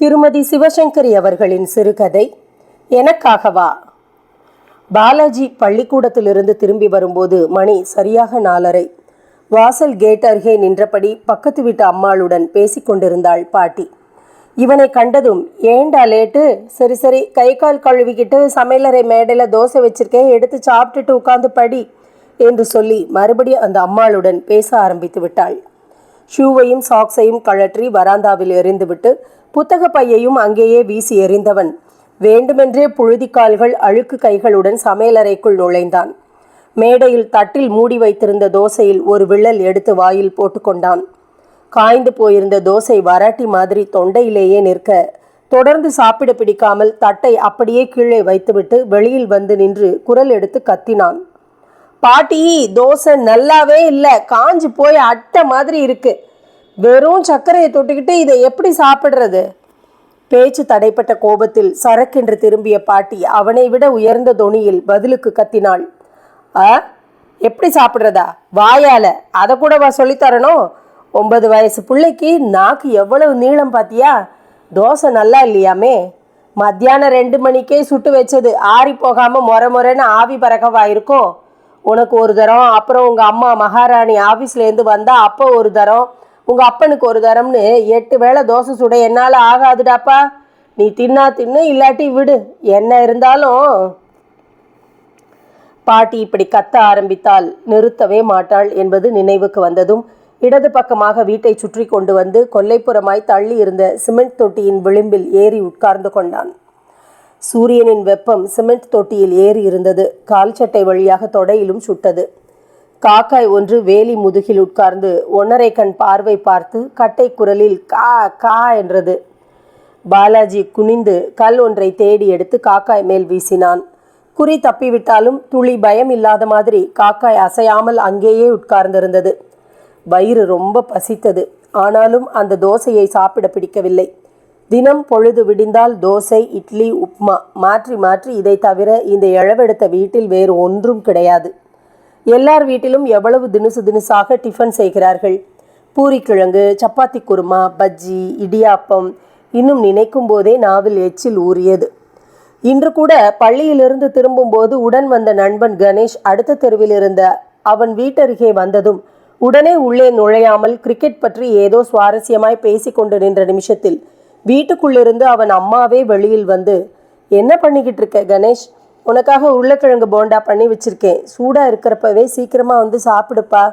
திருமதி சிவசங்கரி அவர்களின் சிறுகதை எனக்காகவா? பாலாஜி பள்ளிக்கூடத்திலிருந்து திரும்பி வரும்போது மணி சரியாக நாலரை. வாசல் கேட் அருகே நின்றபடி பக்கத்து வீட்டு அம்மாளுடன் பேசிக்கொண்டிருந்தாள் பாட்டி. இவனை கண்டதும் ஏண்டா லேட்டு? சரி சரி கை கால் கழுவிக்கிட்டு சமையலறை மேடையில் தோசை வச்சிருக்கேன் எடுத்து சாப்பிட்டுட்டு உட்காந்து படி என்று சொல்லி மறுபடியும் அந்த அம்மாளுடன் பேச ஆரம்பித்து விட்டாள். ஷூவையும் சாக்ஸையும் கழற்றி வராந்தாவில் எறிந்துவிட்டு புத்தக பையையும் அங்கேயே வீசி எறிந்தவன். வேண்டுமென்றே புழுதிக்கால்கள் அழுக்கு கைகளுடன் சமையலறைக்குள் நுழைந்தான். மேடையில் தட்டில் மூடி வைத்திருந்த தோசையில் ஒரு விள்ளல் எடுத்து வாயில் போட்டுக்கொண்டான் காய்ந்து போயிருந்த தோசை வராட்டி மாதிரி தொண்டையிலேயே நிற்க தொடர்ந்து சாப்பிட பிடிக்காமல் தட்டை அப்படியே கீழே வைத்துவிட்டு வெளியில் வந்து நின்று குரல் எடுத்து கத்தினான். பாட்டி தோசை நல்லாவே இல்லை. காஞ்சு போய் அட்டை மாதிரி இருக்கு. வெறும் சர்க்கரையை தொட்டுக்கிட்டு இதை எப்படி சாப்பிட்றது? பேச்சு தடைப்பட்ட கோபத்தில் சரக்கென்று திரும்பிய பாட்டி அவனை விட உயர்ந்த தொனியில் பதிலுக்கு கத்தினாள். ஆ எப்படி சாப்பிட்றதா? வாயால. அதை கூடவா சொல்லித்தரணும் ஒன்பது வயசு பிள்ளைக்கு நாக்கு எவ்வளவு நீளம் பாத்தியா? தோசை நல்லா இல்லையாமே? மத்தியானம் ரெண்டு மணிக்கே சுட்டு வச்சது. ஆறி போகாமல் முறை முறைன்னு ஆவி பறக்கவா இருக்கும்? உனக்கு ஒரு தரம் அப்புறம் உங்கள் அம்மா மகாராணி ஆஃபீஸ்லேருந்து வந்தால் அப்போ ஒரு தரம் உங்கள் அப்பனுக்கு ஒரு தரம்னு எட்டு வேளை தோசை சுட என்னால் ஆகாதுடாப்பா. நீ தின்னா தின்னு இல்லாட்டி விடு என்ன இருந்தாலும். பாட்டி இப்படி கத்த ஆரம்பித்தால் நிறுத்தவே மாட்டாள் என்பது நினைவுக்கு வந்ததும் இடது பக்கமாக வீட்டை சுற்றி கொண்டு வந்து கொல்லைப்புறமாய் தள்ளி இருந்த சிமெண்ட் தொட்டியின் விளிம்பில் ஏறி உட்கார்ந்து கொண்டான். சூரியனின் வெப்பம் சிமெண்ட் தொட்டியில் ஏறி இருந்தது. கால் சட்டை வழியாக தொடையிலும் சுட்டது. காக்காய் ஒன்று வேலி முதுகில் உட்கார்ந்து ஒன்னரை கண் பார்வை பார்த்து கட்டை குரலில் கா கா என்றது. பாலாஜி குனிந்து கல் ஒன்றை தேடி எடுத்து காக்காய் மேல் வீசினான். குறி தப்பிவிட்டாலும் துளி பயம் இல்லாத மாதிரி காக்காய் அசையாமல் அங்கேயே உட்கார்ந்திருந்தது. வயிறு ரொம்ப பசித்தது. ஆனாலும் அந்த தோசையை சாப்பிட பிடிக்கவில்லை. தினம் பொழுது விடிந்தால் தோசை இட்லி உப்மா. மாற்றி மாற்றி இதை தவிர இந்த இழவெடுத்த வீட்டில் வேறு ஒன்றும் கிடையாது. எல்லார் வீட்டிலும் எவ்வளவு தினுசு தினுசாக டிஃபன் செய்கிறார்கள்? பூரிக்கிழங்கு சப்பாத்தி குருமா பஜ்ஜி இடியாப்பம் இன்னும் நினைக்கும் போதே நாவில் எச்சில் ஊறியது. இன்று கூட பள்ளியிலிருந்து திரும்பும்போது உடன் வந்த நண்பன் கணேஷ் அடுத்த தெருவில் இருந்த அவன் வீட்டருகே வந்ததும் உடனே உள்ளே நுழையாமல் கிரிக்கெட் பற்றி ஏதோ சுவாரஸ்யமாய் பேசிக்கொண்டு நின்ற நிமிஷத்தில் வீட்டுக்குள்ளிருந்து அவன் அம்மாவே வெளியில் வந்து என்ன பண்ணிக்கிட்டு இருக்க கணேஷ்? உனக்காக உருளைக்கிழங்கு போண்டா பண்ணி வச்சிருக்கேன். சூடாக இருக்கிறப்பவே சீக்கிரமாக வந்து சாப்பிடுப்பா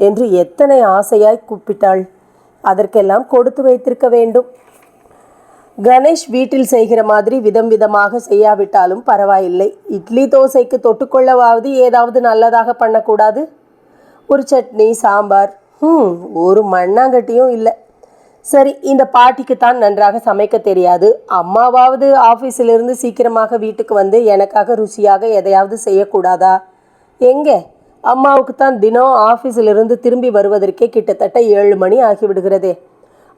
என்று எத்தனை ஆசையாய் கூப்பிட்டாள். அதற்கெல்லாம் கொடுத்து வைத்திருக்க வேண்டும். கணேஷ் வீட்டில் செய்கிற மாதிரி விதம் விதமாக செய்யாவிட்டாலும் பரவாயில்லை. இட்லி தோசைக்கு தொட்டுக்கொள்ளவாவது ஏதாவது நல்லதாக பண்ணக்கூடாது. ஒரு சட்னி சாம்பார் ம் ஒரு மண்ணாங்கட்டியும் இல்லை. சரி இந்த பாட்டிக்கு தான் நன்றாக சமைக்க தெரியாது. அம்மாவாவது ஆஃபீஸிலிருந்து சீக்கிரமாக வீட்டுக்கு வந்து எனக்காக ருசியாக எதையாவது செய்யக்கூடாதா? எங்கே? அம்மாவுக்கு தான் தினம் ஆஃபீஸிலிருந்து திரும்பி வருவதற்கே கிட்டத்தட்ட ஏழு மணி ஆகிவிடுகிறதே.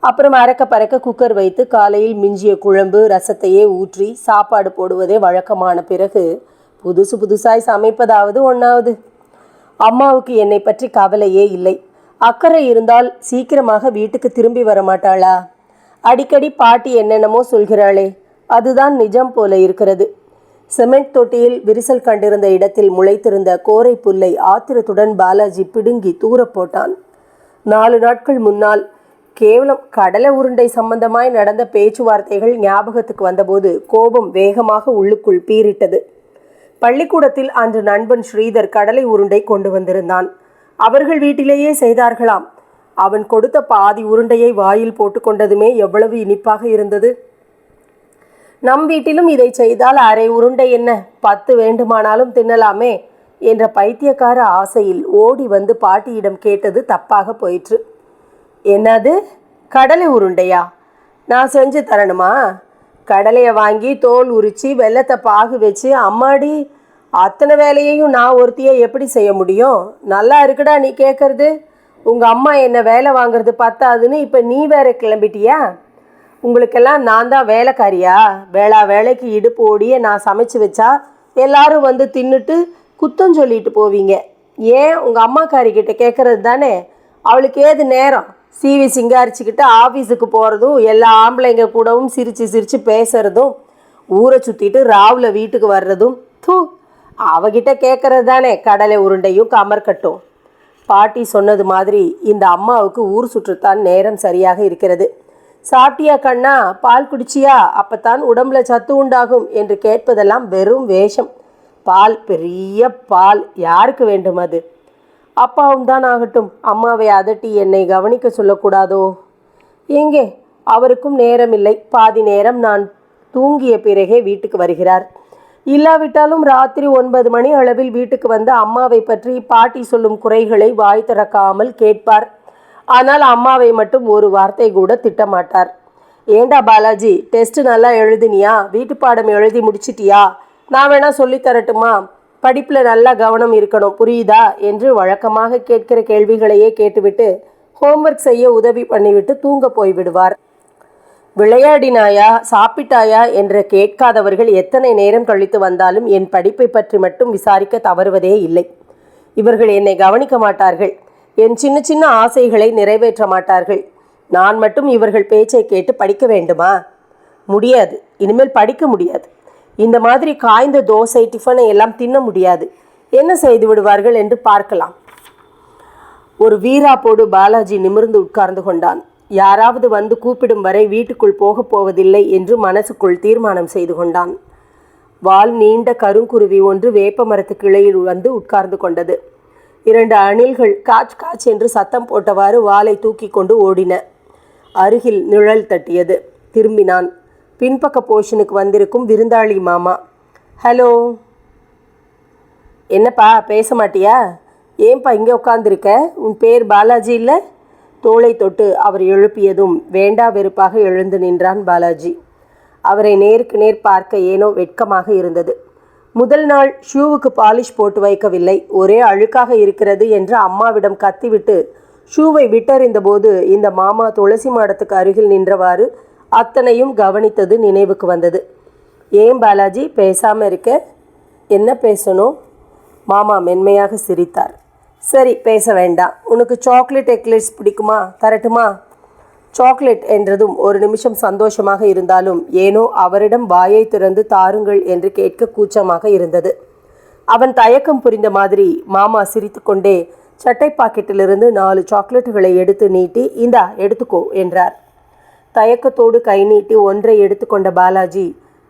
அப்புறம் அறக்க பறக்க குக்கர் வைத்து காலையில் மிஞ்சிய குழம்பு ரசத்தையே ஊற்றி சாப்பாடு போடுவதே வழக்கமான பிறகு புதுசு புதுசாய் சமைப்பதாவது ஒன்றாவது அம்மாவுக்கு என்னை பற்றி கவலையே இல்லை. அக்கறை இருந்தால் சீக்கிரமாக வீட்டுக்கு திரும்பி வர மாட்டாளா அடிக்கடி பாட்டி என்னென்னமோ சொல்கிறாளே அதுதான் நிஜம் போல இருக்கிறது. சிமெண்ட் தொட்டியில் விரிசல் கண்டிருந்த இடத்தில் முளைத்திருந்த கோரை புல்லை ஆத்திரத்துடன் பாலாஜி பிடுங்கி தூர போட்டான். நாலு நாட்கள் முன்னால் கேவலம் கடலை உருண்டை சம்பந்தமாய் நடந்த பேச்சுவார்த்தைகள் ஞாபகத்துக்கு வந்தபோது கோபம் வேகமாக உள்ளுக்குள் பீரிட்டது பள்ளிக்கூடத்தில் அன்று நண்பன் ஸ்ரீதர் கடலை உருண்டை கொண்டு வந்திருந்தான். அவர்கள் வீட்டிலேயே செய்தார்களாம். அவன் கொடுத்த பாதி உருண்டையை வாயில் போட்டுக்கொண்டதுமே எவ்வளவு இனிப்பாக இருந்தது. நம் வீட்டிலும் இதை செய்தால் அரை உருண்டை என்ன? பத்து வேண்டுமானாலும் தின்னலாமே என்ற பைத்தியக்கார ஆசையில் ஓடி வந்து பாட்டியிடம் கேட்டது தப்பாக போயிற்று. என்னது? கடலை உருண்டையா? நான் செஞ்சு தரணுமா? கடலையை வாங்கி தோல் உரித்து வெள்ளத்தை பாகு வச்சு அம்மாடி அத்தனை வேலையையும் நான் ஒருத்தியை எப்படி செய்ய முடியும்? நல்லா இருக்குடா நீ கேட்குறது உங்கள் அம்மா என்ன வேலை வாங்குறது பத்தாதுன்னு இப்போ நீ வேற கிளம்பிட்டியா? உங்களுக்கெல்லாம் நான் தான் வேலைக்காரியா? வேளா வேலைக்கு இடுப்பு ஓடிய நான் சமைச்சு வச்சா எல்லாரும் வந்து தின்னுட்டு குத்தம் சொல்லிட்டு போவீங்க. ஏன் உங்கள் அம்மாக்காரிக்கிட்ட கேட்குறது தானே? அவளுக்கு ஏது நேரம்? சீவி சிங்காரிச்சுக்கிட்டு ஆஃபீஸுக்கு போகிறதும் எல்லா ஆம்பளைங்க கூடவும் சிரித்து சிரித்து பேசுகிறதும் ஊரை சுற்றிட்டு ராவில் வீட்டுக்கு வர்றதும் தூ. அவகிட்ட கேட்கறது தானே கடலை உருண்டையும் கமர்கட்டும். பாட்டி சொன்னது மாதிரி இந்த அம்மாவுக்கு ஊர் சுற்றுத்தான் நேரம் சரியாக இருக்கிறது. சாப்பிட்டியா கண்ணா பால் குடிச்சியா? அப்பத்தான் உடம்புல சத்து உண்டாகும் என்று கேட்பதெல்லாம் வெறும் வேஷம். பால் பெரிய பால் யாருக்கு வேண்டும் அது? அப்பாவும் தான் ஆகட்டும். அம்மாவை அதட்டி என்னை கவனிக்க சொல்லக்கூடாதோ? எங்கே? அவருக்கும் நேரமில்லை. பாதி நேரம் நான் தூங்கிய பிறகே வீட்டுக்கு வருகிறார். இல்லாவிட்டாலும் ராத்திரி ஒன்பது மணி அளவில் வீட்டுக்கு வந்து அம்மாவை பற்றி பாட்டி சொல்லும் குறைகளை வாய் திறக்காமல் கேட்பார். ஆனால் அம்மாவை மட்டும் ஒரு வார்த்தை கூட திட்டமாட்டார். ஏண்டா பாலாஜி டெஸ்ட் நல்லா எழுதினியா? வீட்டு பாடம் எழுதி முடிச்சிட்டியா? நான் வேணா சொல்லித்தரட்டுமா படிப்பில் நல்லா கவனம் இருக்கணும் புரியுதா? என்று வழக்கமாக கேட்கிற கேள்விகளையே கேட்டுவிட்டு ஹோம்ஒர்க் செய்ய உதவி பண்ணிவிட்டு தூங்க போய்விடுவார். விளையாடினாயா சாப்பிட்டாயா என்று கேட்காதவர்கள் எத்தனை நேரம் கழித்து வந்தாலும் என் படிப்பை பற்றி மட்டும் விசாரிக்க தவறுவதே இல்லை. இவர்கள் என்னை கவனிக்க மாட்டார்கள். என் சின்ன சின்ன ஆசைகளை நிறைவேற்ற மாட்டார்கள். நான் மட்டும் இவர்கள் பேச்சை கேட்டு படிக்க வேண்டுமா? முடியாது. இனிமேல் படிக்க முடியாது. இந்த மாதிரி காய்ந்த தோசை டிஃபனை எல்லாம் தின்ன முடியாது. என்ன செய்து விடுவார்கள் என்று பார்க்கலாம். ஒரு வீராப்போடு பாலாஜி நிமிர்ந்து உட்கார்ந்து கொண்டான். யாராவது வந்து கூப்பிடும் வரை வீட்டுக்குள் போகப் போவதில்லை என்று மனசுக்குள் தீர்மானம் செய்து கொண்டான். வால் நீண்ட கருங்குருவி ஒன்று வேப்ப மரத்து கிளையில் வந்து உட்கார்ந்து கொண்டது. இரண்டு அணில்கள் காச் காச் என்று சத்தம் போட்டவாறு வாலை தூக்கி கொண்டு ஓடின. அருகில் நிழல் தட்டியது. திரும்பினான். பின்பக்க போர்ஷனுக்கு வந்திருக்கும் விருந்தாளி மாமா. ஹலோ. என்னப்பா பேச மாட்டியா? ஏன்பா இங்கே உட்காந்துருக்க உன் பேர் பாலாஜி இல்லை? தோளை தொட்டு அவர் எழுப்பியதும் வேண்டா வெறுப்பாக எழுந்து நின்றான் பாலாஜி. அவரை நேருக்கு நேர் பார்க்க ஏனோ வெட்கமாக இருந்தது. முதல் நாள் ஷூவுக்கு பாலிஷ் போட்டு வைக்கவில்லை. ஒரே அழுக்காக இருக்கிறது என்று அம்மாவிடம் கத்திவிட்டு ஷூவை விட்டறிந்தபோது இந்த மாமா துளசி மாடத்துக்கு அருகில் நின்றவாறு அத்தனையும் கவனித்தது நினைவுக்கு வந்தது. ஏன் பாலாஜி பேசாமல் இருக்க? என்ன பேசணும்? மாமா மென்மையாக சிரித்தார். சரி பேச வேண்டாம். உனக்கு சாக்லேட் எக்லெட்ஸ் பிடிக்குமா? தரட்டுமா? சாக்லேட் என்றதும் ஒரு நிமிஷம் சந்தோஷமாக இருந்தாலும் ஏனோ அவரிடம் வாயை திறந்து தாருங்கள் என்று கேட்க கூச்சமாக இருந்தது. அவன் தயக்கம் புரிந்த மாதிரி மாமா சிரித்துக்கொண்டே சட்டை பாக்கெட்டிலிருந்து நாலு சாக்லேட்டுகளை எடுத்து நீட்டி இந்தா எடுத்துக்கோ என்றார். தயக்கத்தோடு கை நீட்டி ஒன்றை எடுத்துக்கொண்ட பாலாஜி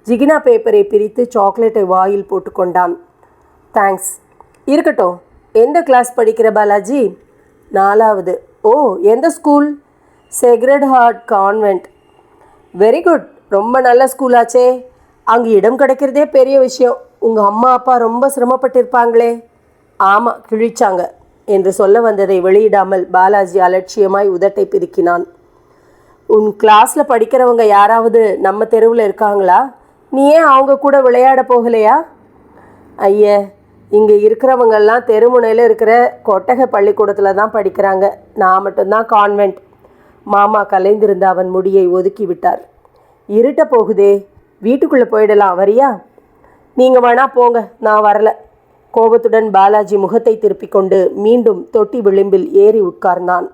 ஜிகினா பேப்பரை பிரித்து சாக்லேட்டை வாயில் போட்டுக்கொண்டான். தேங்க்ஸ் இருக்கட்டும். எந்த கிளாஸ் படிக்கிற பாலாஜி? நாலாவது. ஓ எந்த school sacred heart convent very good ரொம்ப நல்ல ஸ்கூலாச்சே அங்கே இடம் கிடைக்கிறதே பெரிய விஷயம். உங்கள் அம்மா அப்பா ரொம்ப சிரமப்பட்டிருப்பாங்களே. ஆமாம் கிழிச்சாங்க என்று சொல்ல வந்ததை வெளியிடாமல் பாலாஜி அலட்சியமாய் உதட்டை பிரிக்கினான் உன் கிளாஸில் படிக்கிறவங்க யாராவது நம்ம தெருவில் இருக்காங்களா? நீ ஏன் அவங்க கூட விளையாட போகலையா? ஐய இங்கே இருக்கிறவங்கெல்லாம் தெருமுனையில் இருக்கிற கொட்டகை பள்ளிக்கூடத்தில் தான் படிக்கிறாங்க. நான் மட்டும்தான் கான்வெண்ட் மாமா கலைந்திருந்த அவன் முடியை ஒதுக்கி விட்டார். இருட்ட போகுதே வீட்டுக்குள்ளே போயிடலாம் வரியா? நீங்கள் வேணா போங்க நான் வரல. கோபத்துடன் பாலாஜி முகத்தை திருப்பிக் கொண்டு மீண்டும் தொட்டி விளிம்பில் ஏறி உட்கார்ந்தான்.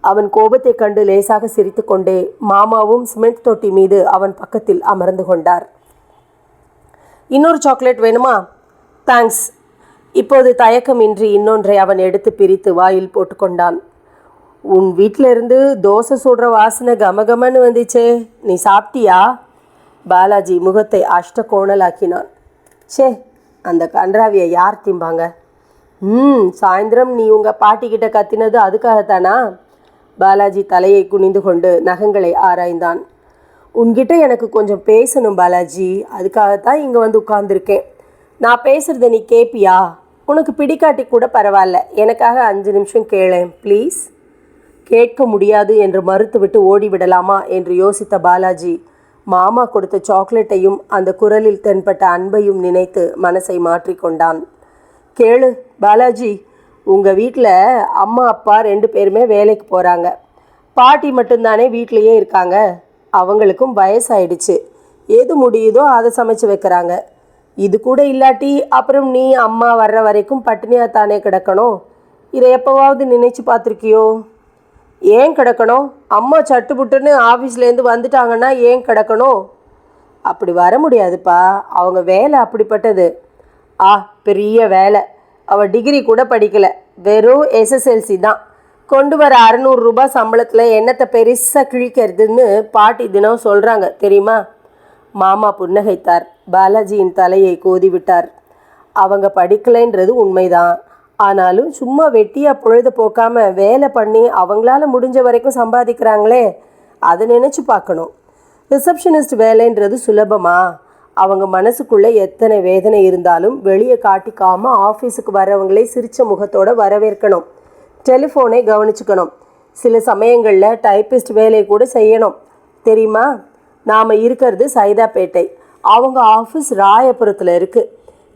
அவன் கோபத்தைக் கண்டு லேசாக சிரித்துக்கொண்டே மாமாவும் சிமெண்ட் தொட்டி மீது அவன் பக்கத்தில் அமர்ந்து கொண்டார். இன்னொரு சாக்லேட் வேணுமா? தேங்க்ஸ் இப்போது தயக்கமின்றி இன்னொன்றை அவன் எடுத்து பிரித்து வாயில் போட்டுக்கொண்டான். உன் வீட்டிலிருந்து தோசை சுடுற வாசனை கமகமன்னு வந்துச்சே. நீ சாப்பிட்டியா? பாலாஜி முகத்தை அஷ்ட கோணலாக்கினான் ச்சே அந்த கன்றாவியை யார் திம்பாங்க? ம் சாயந்தரம் நீ உங்கள் பாட்டிக்கிட்ட கத்தினது அதுக்காகத்தானா? பாலாஜி தலையை குனிந்து கொண்டு நகங்களை ஆராய்ந்தான். உன்கிட்ட எனக்கு கொஞ்சம் பேசணும் பாலாஜி. அதுக்காகத்தான் இங்கே வந்து உட்காந்துருக்கேன் நான் பேசுகிறத நீ கேட்பியா உனக்கு பிடிக்காட்டி கூட பரவாயில்ல. எனக்காக அஞ்சு நிமிஷம் கேளேன் ப்ளீஸ் கேட்க முடியாது என்று மறுத்துவிட்டு ஓடிவிடலாமா என்று யோசித்த பாலாஜி மாமா கொடுத்த சாக்லேட்டையும் அந்த குரலில் தென்பட்ட அன்பையும் நினைத்து மனசை மாற்றிக்கொண்டான் கேளு பாலாஜி உங்கள் வீட்டில் அம்மா அப்பா ரெண்டு பேருமே வேலைக்கு போகிறாங்க பாட்டி மட்டும்தானே வீட்லேயே இருக்காங்க. அவங்களுக்கும் வயசாயிடுச்சு. எது முடியுதோ அதை சமைச்சு வைக்கிறாங்க. இது கூட இல்லாட்டி அப்புறம் நீ அம்மா வர்ற வரைக்கும் பட்டினியாக தானே கிடக்கணும்? இதை எப்போவாவது நினைச்சு பார்த்துருக்கியோ? ஏன் கிடக்கணும்? அம்மா சட்டுப்புட்டுன்னு ஆஃபீஸ்லேருந்து வந்துட்டாங்கன்னா ஏன் கிடக்கணும்? அப்படி வர முடியாதுப்பா. அவங்க வேலை அப்படிப்பட்டது. ஆ பெரிய வேலை. அவள் டிகிரி கூட படிக்கலை. வெறும் எஸ்எஸ்எல்சி தான். கொண்டு வர அறநூறுரூபா சம்பளத்தில் என்னத்தை பெருசாக கிழிக்கிறதுன்னு பாட்டி தினம் சொல்கிறாங்க தெரியுமா? மாமா புன்னகைத்தார். பாலாஜியின் தலையை கோதி விட்டார் அவங்க படிக்கலைன்றது உண்மைதான். ஆனாலும் சும்மா வெட்டியாக பொழுது போக்காம வேலை பண்ணி அவங்களால முடிஞ்ச வரைக்கும் சம்பாதிக்கிறாங்களே அதை நினச்சி பார்க்கணும். ரிசப்ஷனிஸ்ட் வேலைன்றது சுலபமா? அவங்க மனசுக்குள்ளே எத்தனை வேதனை இருந்தாலும் வெளியே காட்டிக்காம ஆஃபீஸுக்கு வரவங்களே சிரிச்ச முகத்தோட வரவேற்கணும். டெலிஃபோனை கவனிச்சுக்கணும். சில சமயங்களில் டைப்பிஸ்ட் வேலையை கூட செய்யணும். தெரியுமா? நாம் இருக்கிறது சைதாப்பேட்டை. அவங்க ஆஃபீஸ் ராயபுரத்தில் இருக்குது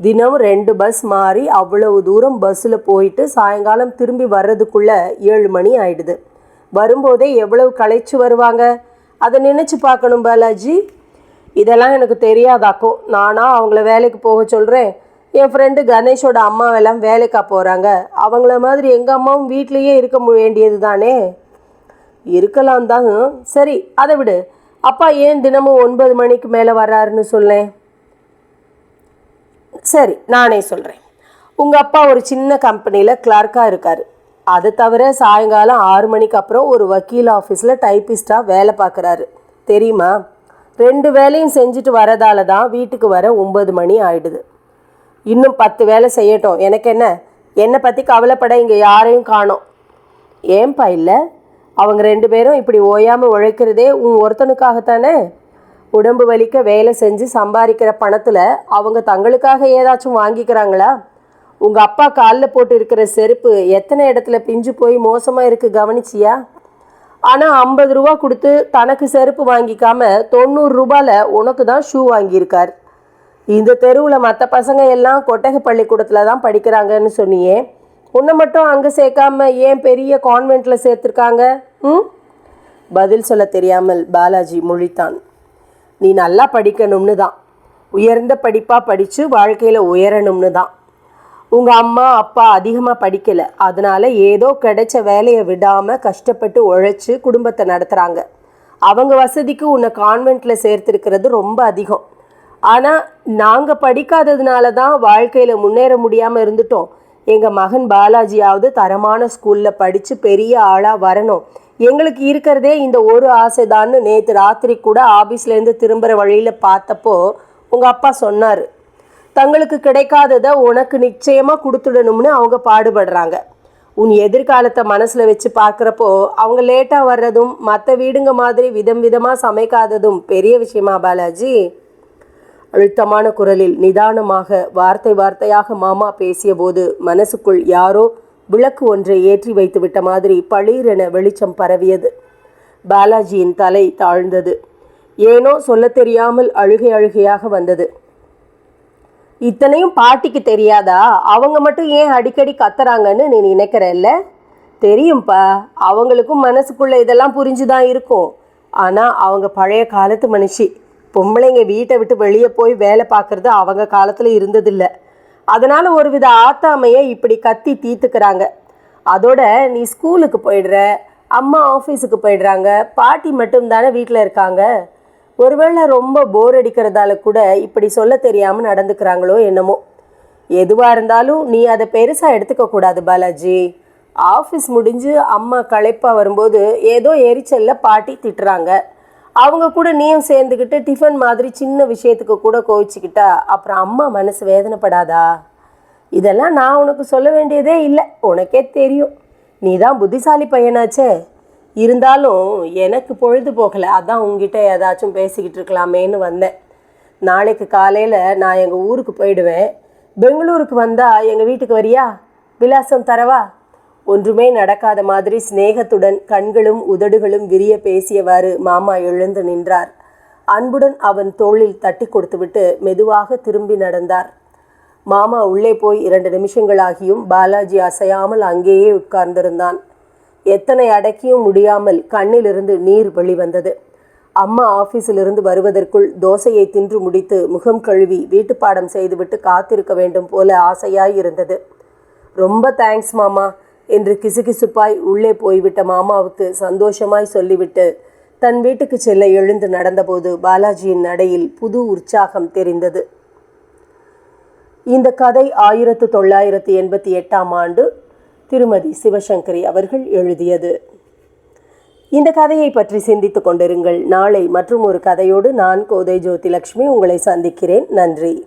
தினம் ரெண்டு பஸ் மாறி அவ்வளவு தூரம் பஸ்ஸில் போயிட்டு சாயங்காலம் திரும்பி வர்றதுக்குள்ளே ஏழு மணி ஆயிடுது. வரும்போதே எவ்வளவு களைச்சு வருவாங்க? அதை நினச்சி பார்க்கணும் பாலாஜி. இதெல்லாம் எனக்கு தெரியாதாக்கும் நானா அவங்கள வேலைக்கு போக சொல்கிறேன் என் ஃப்ரெண்டு கணேஷோட அம்மாவெல்லாம் வேலைக்கா போகிறாங்க அவங்கள மாதிரி எங்கள் அம்மாவும் வீட்லேயே இருக்க வேண்டியது தானே இருக்கலாம் தான் சரி அதை விடு. அப்பா ஏன் தினமும் ஒன்பது மணிக்கு மேலே வர்றாருன்னு சொல்லேன் சரி நானே சொல்கிறேன் உங்கள் அப்பா ஒரு சின்ன கம்பெனியில் கிளார்க்காக இருக்கார். அது தவிர சாயங்காலம் ஆறு மணிக்கு அப்புறம் ஒரு வக்கீல் ஆஃபீஸில் டைப்பிஸ்டாக வேலை பார்க்குறாரு. தெரியுமா? ரெண்டு வேலையும் செஞ்சுட்டு வரதால தான் வீட்டுக்கு வர ஒம்பது மணி ஆயிடுது. இன்னும் பத்து வேலை செய்யட்டும். எனக்கு என்ன? என்னை பற்றி கவலைப்பட இங்கே யாரையும் காணோம். ஏன்பா இல்லை? அவங்க ரெண்டு பேரும் இப்படி ஓயாமல் உழைக்கிறதே உன் ஒருத்தனுக்காகத்தானே? உடம்பு வலிக்க வேலை செஞ்சு சம்பாதிக்கிற பணத்தில் அவங்க தங்களுக்காக ஏதாச்சும் வாங்கிக்கிறாங்களா? உங்கள் அப்பா காலில் போட்டு இருக்கிற செருப்பு எத்தனை இடத்துல பிஞ்சு போய் மோசமாக இருக்குது கவனிச்சியா? ஆனால் ஐம்பது ரூபா கொடுத்து தனக்கு செருப்பு வாங்கிக்காம தொண்ணூறு ரூபாயில் உனக்கு தான் ஷூ வாங்கியிருக்கார். இந்த தெருவில் மற்ற பசங்க எல்லாம் கொட்டகை பள்ளிக்கூடத்தில் தான் படிக்கிறாங்கன்னு சொன்னியே. உன்னை மட்டும் அங்கே சேர்க்காம ஏன் பெரிய கான்வெண்ட்டில் சேர்த்துருக்காங்க? ம்? பதில் சொல்ல தெரியாமல் பாலாஜி முழித்தான். நீ நல்லா படிக்கணும்னு தான். உயர்ந்த படிப்பாக படித்து வாழ்க்கையில் உயரணும்னு தான். உங்கள் அம்மா அப்பா அதிகமாக படிக்கலை. அதனால் ஏதோ கிடைச்ச வேலையை விடாமல் கஷ்டப்பட்டு உழைச்சி குடும்பத்தை நடத்துகிறாங்க அவங்க வசதிக்கு உன்னை கான்வெண்ட்டில் சேர்த்துருக்கிறது ரொம்ப அதிகம். ஆனால் நாங்கள் படிக்காததுனால தான் வாழ்க்கையில் முன்னேற முடியாமல் இருந்துட்டோம். எங்கள் மகன் பாலாஜியாவது தரமான ஸ்கூலில் படித்து பெரிய ஆளாக வரணும். எங்களுக்கு இருக்கிறதே இந்த ஒரு ஆசைதான்னு நேற்று ராத்திரி கூட ஆஃபீஸ்லேருந்து திரும்புகிற வழியில் பார்த்தப்போ உங்கள் அப்பா சொன்னார். தங்களுக்கு கிடைக்காததை உனக்கு நிச்சயமாக கொடுத்துடணும்னு அவங்க பாடுபடுறாங்க. உன் எதிர்காலத்தை மனசில் வச்சு பார்க்குறப்போ அவங்க லேட்டாக வர்றதும் மற்ற வீடுங்க மாதிரி விதம் விதமாக சமைக்காததும் பெரிய விஷயமா பாலாஜி? அழுத்தமான குரலில் நிதானமாக வார்த்தை வார்த்தையாக மாமா பேசியபோது மனசுக்குள் யாரோ விளக்கு ஒன்றை ஏற்றி வைத்து விட்ட மாதிரி பளீரென வெளிச்சம் பரவியது. பாலாஜியின் தலை தாழ்ந்தது. ஏனோ சொல்லத் தெரியாமல் அழுகை அழுகையாக வந்தது. இத்தனையும் பாட்டிக்கு தெரியாதா? அவங்க மட்டும் ஏன் அடிக்கடி கத்துறாங்கன்னு நீ நினைக்கிறல்ல? தெரியும்ப்பா அவங்களுக்கும் மனசுக்குள்ள இதெல்லாம் புரிஞ்சுதான் இருக்கும். ஆனால் அவங்க பழைய காலத்து மனுஷி. பொம்பளைங்க வீட்டை விட்டு வெளியே போய் வேலை பார்க்குறது அவங்க காலத்தில் இருந்ததில்ல. ஒரு ஒருவித ஆத்தாமையை இப்படி கத்தி தீத்துக்கிறாங்க அதோட நீ ஸ்கூலுக்கு போயிடுற அம்மா ஆஃபீஸுக்கு போயிடுறாங்க பாட்டி மட்டும் தானே வீட்டில் இருக்காங்க? ஒருவேளை ரொம்ப போர் அடிக்கிறதால கூட இப்படி சொல்ல தெரியாமல் நடந்துக்கிறாங்களோ என்னமோ. எதுவாக இருந்தாலும் நீ அதை பெருசாக எடுத்துக்கக்கூடாது பாலாஜி. ஆஃபீஸ் முடிஞ்சு அம்மா களைப்பாக வரும்போது ஏதோ எரிச்சலில் பாட்டி திட்டுறாங்க. அவங்க கூட நீயும் சேர்ந்துக்கிட்டு டிஃபன் மாதிரி சின்ன விஷயத்துக்கு கூட கோவிச்சுக்கிட்டா அப்புறம் அம்மா மனசு வேதனைப்படாதா? இதெல்லாம் நான் உனக்கு சொல்ல வேண்டியதே இல்லை. உனக்கே தெரியும். நீ தான் புத்திசாலி பையனாச்சே. இருந்தாலும் எனக்கு பொழுது போகலை. அதான் உங்ககிட்ட ஏதாச்சும் பேசிக்கிட்டு இருக்கலாமேன்னு வந்தேன். நாளைக்கு காலையில் நான் எங்கள் ஊருக்கு போயிடுவேன். பெங்களூருக்கு வந்தால் எங்கள் வீட்டுக்கு வரியா? விலாசம் தரவா? ஒன்றுமே நடக்காத மாதிரி சிநேகத்துடன் கண்களும் உதடுகளும் விரிய பேசியவாறு மாமா எழுந்து நின்றார். அன்புடன் அவன் தோளில் தட்டி கொடுத்துவிட்டு மெதுவாக திரும்பி நடந்தார். மாமா உள்ளே போய் இரண்டு நிமிஷங்களாகியும் பாலாஜி அசையாமல் அங்கேயே உட்கார்ந்திருந்தான். எத்தனை அடக்கியும் முடியாமல் கண்ணிலிருந்து நீர் வெளிவந்தது அம்மா ஆஃபீஸிலிருந்து வருவதற்குள் தோசையை தின்று முடித்து முகம் கழுவி வீட்டுப்பாடம் செய்துவிட்டு காத்திருக்க வேண்டும் போல ஆசையாய் இருந்தது. ரொம்ப தேங்க்ஸ் மாமா. என்று கிசுகிசுப்பாய் உள்ளே போய்விட்ட மாமாவுக்கு சந்தோஷமாய் சொல்லிவிட்டு தன் வீட்டுக்கு செல்ல எழுந்து நடந்தபோது பாலாஜியின் நடையில் புது உற்சாகம் தெரிந்தது. இந்த கதை ஆயிரத்து தொள்ளாயிரத்து எண்பத்தி எட்டாம் ஆண்டு திருமதி சிவசங்கரி அவர்கள் எழுதியது. இந்த கதையை பற்றி சிந்தித்துக் கொண்டிருங்கள். நாளை மற்றும் ஒரு கதையோடு நான் கோதை ஜோதிலட்சுமி உங்களை சந்திக்கிறேன். நன்றி.